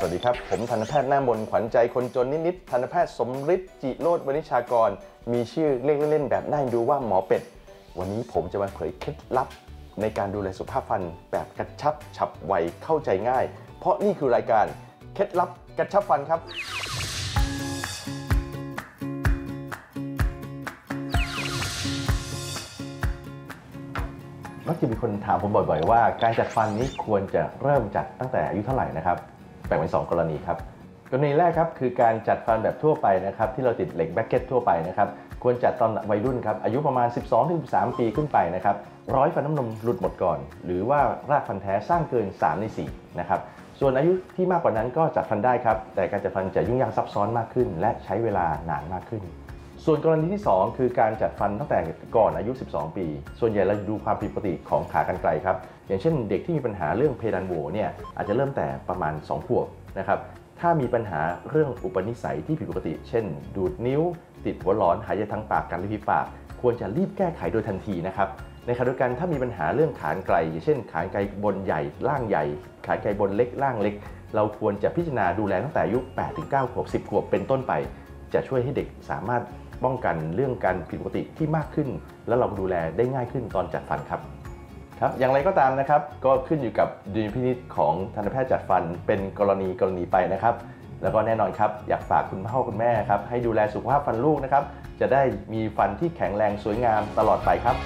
สวัสดีครับ ผมทันตแพทย์หน้ามนขวัญใจคนจนนิดๆทันตแพทย์สมฤทธิ์จิโรธวณิชากร มีชื่อเรียกเล่นๆแบบน่าดูว่าหมอเป็ด วันนี้ผมจะมาเผยเคล็ดลับ ในการดูแลสุขภาพฟันแบบกระชับฉับไวเข้าใจง่าย เพราะนี่คือรายการเคล็ดลับกระชับฟันครับมักจะมีคนถามผมบ่อย ๆ ว่าการจัดฟันนี้ควรจะเริ่มจัดตั้งแต่อายุเท่าไหร่นะครับ แบ่งเป็น 2 กรณีครับ กรณีแรกครับคือการจัดฟันแบบทั่วไปนะครับที่เราติดเหล็กแบ็กเก็ตทั่วไปนะครับควรจัดตอนวัยรุ่นครับอายุประมาณ 12-13 ปีขึ้นไปนะครับร้อยฟันน้ำนมหลุดหมดก่อน หรือว่ารากฟันแท้สร้างเกิน 3 ใน 4 นะครับส่วนอายุที่มากกว่านั้นก็จัดฟันได้ครับ แต่การจัดฟันจะยุ่งยากซับซ้อนมากขึ้น และใช้เวลานานมากขึ้น ส่วนกรณีที่ 2 คือการจัดฟันตั้งแต่ก่อนอายุ 12 ปี ส่วนใหญ่เราดูความผิดปกติของขากรรไกรครับ อย่างเช่นเด็กที่มีปัญหาเรื่องเพดานโหวเนี่ยอาจจะเริ่มแต่ประมาณ 2 ขวบนะครับถ้ามีปัญหาเรื่องอุปนิสัยที่ผิดปกติ เช่น ดูดนิ้ว ติดหัวร้อนหายใจทางปากกันริพิปาก ควรจะรีบแก้ไขโดยทันทีนะครับในขณะเดียวกันถ้ามีปัญหาเรื่องขานไกลอย่างเช่น ขานไกลบนใหญ่ล่างใหญ่ ขานไกลบนเล็กล่างเล็ก เราควรจะพิจารณาดูแลตั้งแต่อายุ8-9ขวบ10 ขวบเป็นต้นไป จะช่วยให้เด็กสามารถป้องกันเรื่องการผิดปกติที่มากขึ้น แล้วเราดูแลได้ง่ายขึ้นตอนจัดฟันครับครับอย่างไรก็ตามนะครับ ก็ขึ้นอยู่กับดุลยพินิจของทันตแพทย์จัดฟันเป็นกรณีกรณีไปนะครับ แล้วก็แน่นอนครับ อยากฝากคุณพ่อคุณแม่ครับ ให้ดูแลสุขภาพฟันลูกนะครับ จะได้มีฟันที่แข็งแรงสวยงามตลอดไปครับ